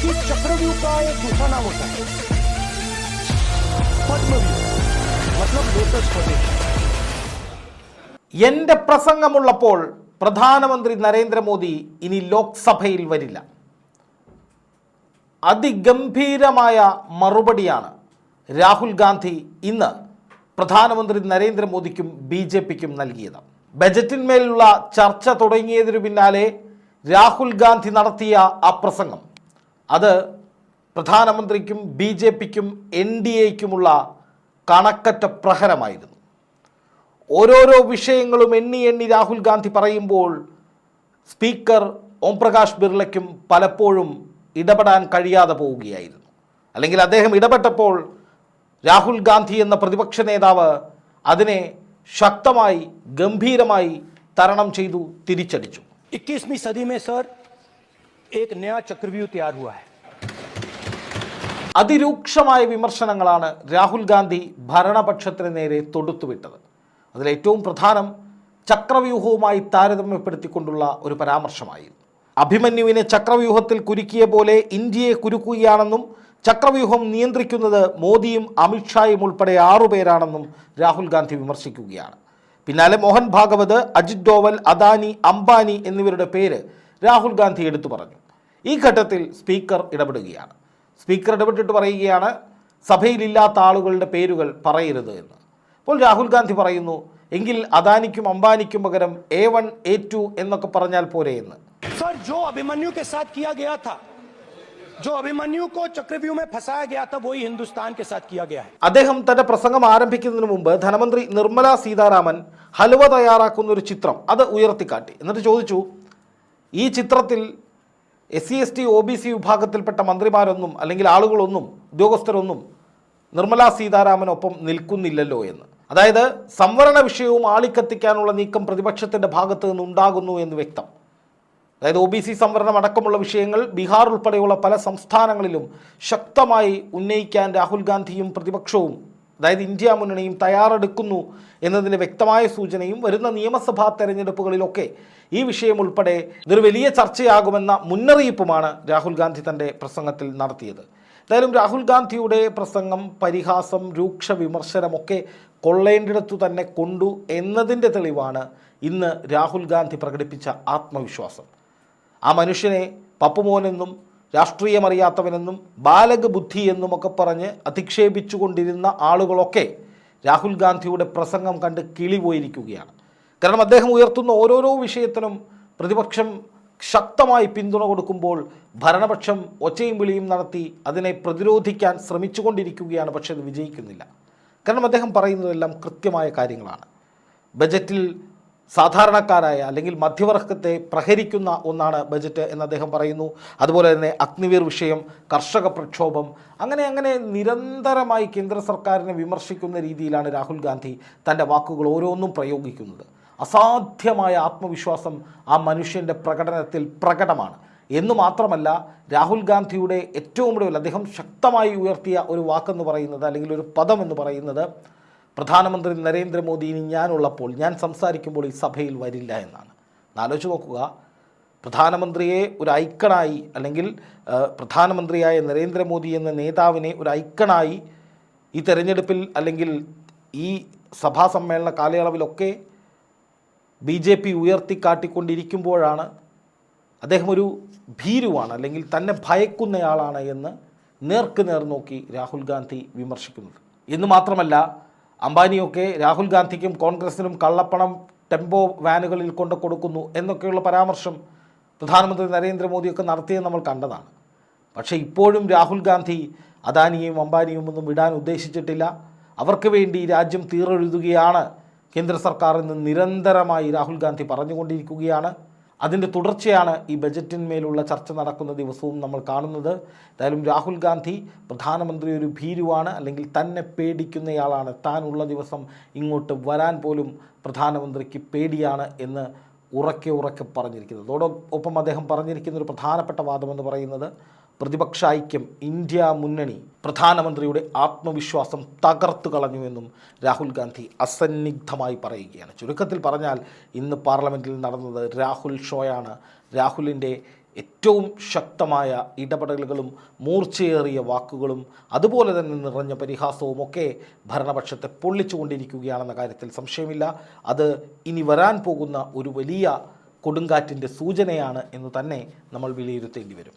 कि चक्रव्यूह का एक दूसरा नाम होता है पद्मव्यूह मतलब लोटस फॉर्मेशन എൻ്റെ പ്രസംഗമുള്ളപ്പോൾ പ്രധാനമന്ത്രി നരേന്ദ്രമോദി ഇനി ലോക്സഭയിൽ വരില്ല അതിഗംഭീരമായ മറുപടിയാണ് രാഹുൽ ഗാന്ധി ഇന്ന് പ്രധാനമന്ത്രി നരേന്ദ്രമോദിക്കും ബി ജെ പിക്കും നൽകിയത് ബജറ്റിന്മേലുള്ള ചർച്ച തുടങ്ങിയതിനു പിന്നാലെ രാഹുൽ ഗാന്ധി നടത്തിയ ആ പ്രസംഗം അത് പ്രധാനമന്ത്രിക്കും ബി ജെ പിക്കും എൻ ഡി എക്കുമുള്ള കണക്കറ്റ പ്രഹരമായിരുന്നു. ഓരോരോ വിഷയങ്ങളും എണ്ണി എണ്ണി രാഹുൽ ഗാന്ധി പറയുമ്പോൾ സ്പീക്കർ ഓംപ്രകാശ് ബിർളയ്ക്കും പലപ്പോഴും ഇടപെടാൻ കഴിയാതെ പോവുകയായിരുന്നു. അല്ലെങ്കിൽ അദ്ദേഹം ഇടപെട്ടപ്പോൾ രാഹുൽ ഗാന്ധി എന്ന പ്രതിപക്ഷ നേതാവ് അതിനെ ശക്തമായി ഗംഭീരമായി തരണം ചെയ്തു തിരിച്ചടിച്ചു. ഇക്കീസ്മി സദി മേ സർ एक नया चक्रव्यूह तैयार हुआ है അതിരൂക്ഷമായ വിമർശനങ്ങളാണ് രാഹുൽ ഗാന്ധി ഭരണപക്ഷത്തിന് നേരെ തൊടുത്തുവിട്ടത് അതിലേറ്റവും പ്രധാനം ചക്രവ്യൂഹവുമായി താരതമ്യപ്പെടുത്തിക്കൊണ്ടുള്ള ഒരു പരാമർശമായിരുന്നു അഭിമന്യുവിനെ ചക്രവ്യൂഹത്തിൽ കുരുക്കിയ പോലെ ഇന്ത്യയെ കുരുക്കുകയാണെന്നും ചക്രവ്യൂഹം നിയന്ത്രിക്കുന്നത് മോദിയും അമിത്ഷായും ഉൾപ്പെടെ ആറുപേരാണെന്നും രാഹുൽ ഗാന്ധി വിമർശിക്കുകയാണ് പിന്നാലെ മോഹൻ ഭാഗവത് അജിത് ഡോവൽ അദാനി അംബാനി എന്നിവരുടെ പേര് രാഹുൽ ഗാന്ധി എടുത്തു പറഞ്ഞു ഈ ഘട്ടത്തിൽ സ്പീക്കർ ഇടപെടുകയാണ്. സ്പീക്കർ ഇടപെട്ടിട്ട് പറയുകയാണ് സഭയിലില്ലാത്ത ആളുകളുടെ പേരുകൾ പറയരുത് എന്ന്. അപ്പോൾ രാഹുൽ ഗാന്ധി പറയുന്നു എങ്കിൽ അദാനിക്കും അംബാനിക്കും പകരം എ വൺ എ ടു എന്നൊക്കെ പറഞ്ഞാൽ പോരെ എന്ന്. സർ ജോ അഭിമന്യു അദ്ദേഹം തന്റെ പ്രസംഗം ആരംഭിക്കുന്നതിന് മുമ്പ് ധനമന്ത്രി നിർമ്മല സീതാരാമൻ ഹലുവ തയ്യാറാക്കുന്ന ഒരു ചിത്രം അത് ഉയർത്തിക്കാട്ടി. എന്നിട്ട് ചോദിച്ചു ഈ ചിത്രത്തിൽ S C S T O B C വിഭാഗത്തിൽപ്പെട്ട മന്ത്രിമാരൊന്നും അല്ലെങ്കിൽ ആളുകളൊന്നും ഉദ്യോഗസ്ഥരൊന്നും നിർമ്മല സീതാരാമനൊപ്പം നിൽക്കുന്നില്ലല്ലോ എന്ന്. അതായത് സംവരണ വിഷയവും ആളിക്കത്തിക്കാനുള്ള നീക്കം പ്രതിപക്ഷത്തിന്റെ ഭാഗത്ത് നിന്നുണ്ടാകുന്നു എന്ന് വ്യക്തം. അതായത് ഒ ബി സി സംവരണം അടക്കമുള്ള വിഷയങ്ങൾ ബീഹാർ ഉൾപ്പെടെയുള്ള പല സംസ്ഥാനങ്ങളിലും ശക്തമായി ഉന്നയിക്കാൻ രാഹുൽ ഗാന്ധിയും പ്രതിപക്ഷവും അതായത് ഇന്ത്യ മുന്നണിയും തയ്യാറെടുക്കുന്നു എന്നതിന്റെ വ്യക്തമായ സൂചനയും വരുന്ന നിയമസഭാ തെരഞ്ഞെടുപ്പുകളിലൊക്കെ ഈ വിഷയം ഉൾപ്പെടെ ഇതൊരു വലിയ ചർച്ചയാകുമെന്ന മുന്നറിയിപ്പുമാണ് രാഹുൽ ഗാന്ധി തന്റെ പ്രസംഗത്തിൽ നടത്തിയത്. എന്തായാലും രാഹുൽ ഗാന്ധിയുടെ പ്രസംഗം പരിഹാസം രൂക്ഷ വിമർശനമൊക്കെ കൊള്ളേണ്ടിടത്തു തന്നെ കൊണ്ടു എന്നതിന്റെ തെളിവാണ് ഇന്ന് രാഹുൽ ഗാന്ധി പ്രകടിപ്പിച്ച ആത്മവിശ്വാസം. ആ മനുഷ്യനെ പപ്പുമോനെന്നും രാഷ്ട്രീയമറിയാത്തവനെന്നും ബാലക ബുദ്ധി എന്നുമൊക്കെ പറഞ്ഞ് അധിക്ഷേപിച്ചുകൊണ്ടിരുന്ന ആളുകളൊക്കെ രാഹുൽ ഗാന്ധിയുടെ പ്രസംഗം കണ്ട് കിളി പോയിരിക്കുകയാണ് കാരണം അദ്ദേഹം ഉയർത്തുന്ന ഓരോരോ വിഷയത്തിനും പ്രതിപക്ഷം ശക്തമായി പിന്തുണ കൊടുക്കുമ്പോൾ ഭരണപക്ഷം ഒച്ചയും വിളിയും നടത്തി അതിനെ പ്രതിരോധിക്കാൻ ശ്രമിച്ചുകൊണ്ടിരിക്കുകയാണ് പക്ഷേ അത് വിജയിക്കുന്നില്ല. കാരണം അദ്ദേഹം പറയുന്നതെല്ലാം കൃത്യമായ കാര്യങ്ങളാണ്. ബജറ്റിൽ സാധാരണക്കാരായ അല്ലെങ്കിൽ മധ്യവർഗത്തെ പ്രഹരിക്കുന്ന ഒന്നാണ് ബജറ്റ് എന്ന് അദ്ദേഹം പറയുന്നു. അതുപോലെ തന്നെ അഗ്നിവീർ വിഷയം കർഷക പ്രക്ഷോഭം അങ്ങനെ അങ്ങനെ നിരന്തരമായി കേന്ദ്ര സർക്കാരിനെ വിമർശിക്കുന്ന രീതിയിലാണ് രാഹുൽ ഗാന്ധി തന്റെ വാക്കുകൾ ഓരോന്നും പ്രയോഗിക്കുന്നത്. അസാധ്യമായ ആത്മവിശ്വാസം ആ മനുഷ്യന്റെ പ്രകടനത്തിൽ പ്രകടമാണ്. എന്ന് മാത്രമല്ല രാഹുൽ ഗാന്ധിയുടെ ഏറ്റവും ഒടുവിൽ അദ്ദേഹം ശക്തമായി ഉയർത്തിയ ഒരു വാക്കെന്ന് പറയുന്നത് അല്ലെങ്കിൽ ഒരു പദം എന്ന് പറയുന്നത് പ്രധാനമന്ത്രി നരേന്ദ്രമോദി ഇനി ഞാനുള്ളപ്പോൾ ഞാൻ സംസാരിക്കുമ്പോൾ ഈ സഭയിൽ വരില്ല എന്നാണ്. ആലോചിച്ച് നോക്കുക. പ്രധാനമന്ത്രിയെ ഒരു ഐക്കണായി അല്ലെങ്കിൽ പ്രധാനമന്ത്രിയായ നരേന്ദ്രമോദി എന്ന നേതാവിനെ ഒരു ഐക്കണായി ഈ തെരഞ്ഞെടുപ്പിൽ അല്ലെങ്കിൽ ഈ സഭാ സമ്മേളന കാലയളവിലൊക്കെ ബി ജെ പി ഉയർത്തിക്കാട്ടിക്കൊണ്ടിരിക്കുമ്പോഴാണ് അദ്ദേഹം ഒരു ഭീരുവാണ് അല്ലെങ്കിൽ തന്നെ ഭയക്കുന്നയാളാണ് എന്ന് നേർക്ക് നേർ നോക്കി രാഹുൽ ഗാന്ധി വിമർശിക്കുന്നത്. എന്ന് മാത്രമല്ല അംബാനിയൊക്കെ രാഹുൽ ഗാന്ധിക്കും കോൺഗ്രസിനും കള്ളപ്പണം ടെമ്പോ വാനുകളിൽ കൊണ്ട് കൊടുക്കുന്നു എന്നൊക്കെയുള്ള പരാമർശം പ്രധാനമന്ത്രി നരേന്ദ്രമോദിയൊക്കെ നടത്തിയത് നമ്മൾ കണ്ടതാണ്. പക്ഷേ ഇപ്പോഴും രാഹുൽ ഗാന്ധി അദാനിയും അംബാനിയും ഒന്നും വിടാൻ ഉദ്ദേശിച്ചിട്ടില്ല. അവർക്ക് വേണ്ടി രാജ്യം തീറെഴുതുകയാണ് കേന്ദ്ര സർക്കാർ ഇന്ന് നിരന്തരമായി രാഹുൽ ഗാന്ധി പറഞ്ഞുകൊണ്ടിരിക്കുകയാണ്. അതിന്റെ തുടർച്ചയാണ് ഈ ബജറ്റിന്മേലുള്ള ചർച്ച നടക്കുന്ന ദിവസവും നമ്മൾ കാണുന്നത്. എന്തായാലും രാഹുൽ ഗാന്ധി പ്രധാനമന്ത്രി ഒരു ഭീരുവാണ് അല്ലെങ്കിൽ തന്നെ പേടിക്കുന്നയാളാണ്. താനുള്ള ദിവസം ഇങ്ങോട്ട് വരാൻ പോലും പ്രധാനമന്ത്രിക്ക് പേടിയാണ് എന്ന് ഉറക്കെ ഉറക്കെ പറഞ്ഞിരിക്കുന്നത്. അതോടൊപ്പം അദ്ദേഹം പറഞ്ഞിരിക്കുന്ന ഒരു പ്രധാനപ്പെട്ട വാദമെന്ന് പറയുന്നത് പ്രതിപക്ഷ ഐക്യം ഇന്ത്യ മുന്നണി പ്രധാനമന്ത്രിയുടെ ആത്മവിശ്വാസം തകർത്തു കളഞ്ഞുവെന്നും രാഹുൽ ഗാന്ധി അസന്നിഗ്ധമായി പറയുകയാണ്. ചുരുക്കത്തിൽ പറഞ്ഞാൽ ഇന്ന് പാർലമെന്റിൽ നടന്നത് രാഹുൽ ഷോയാണ്. രാഹുലിന്റെ ഏറ്റവും ശക്തമായ ഇടപെടലുകളും മൂർച്ചയേറിയ വാക്കുകളും അതുപോലെ തന്നെ നിറഞ്ഞ പരിഹാസവും ഒക്കെ ഭരണപക്ഷത്തെ പൊള്ളിച്ചുകൊണ്ടിരിക്കുകയാണെന്ന കാര്യത്തിൽ സംശയമില്ല. അത് ഇനി വരാൻ പോകുന്ന ഒരു വലിയ കൊടുങ്കാറ്റിന്റെ സൂചനയാണ് എന്ന് തന്നെ നമ്മൾ വിലയിരുത്തേണ്ടി വരും.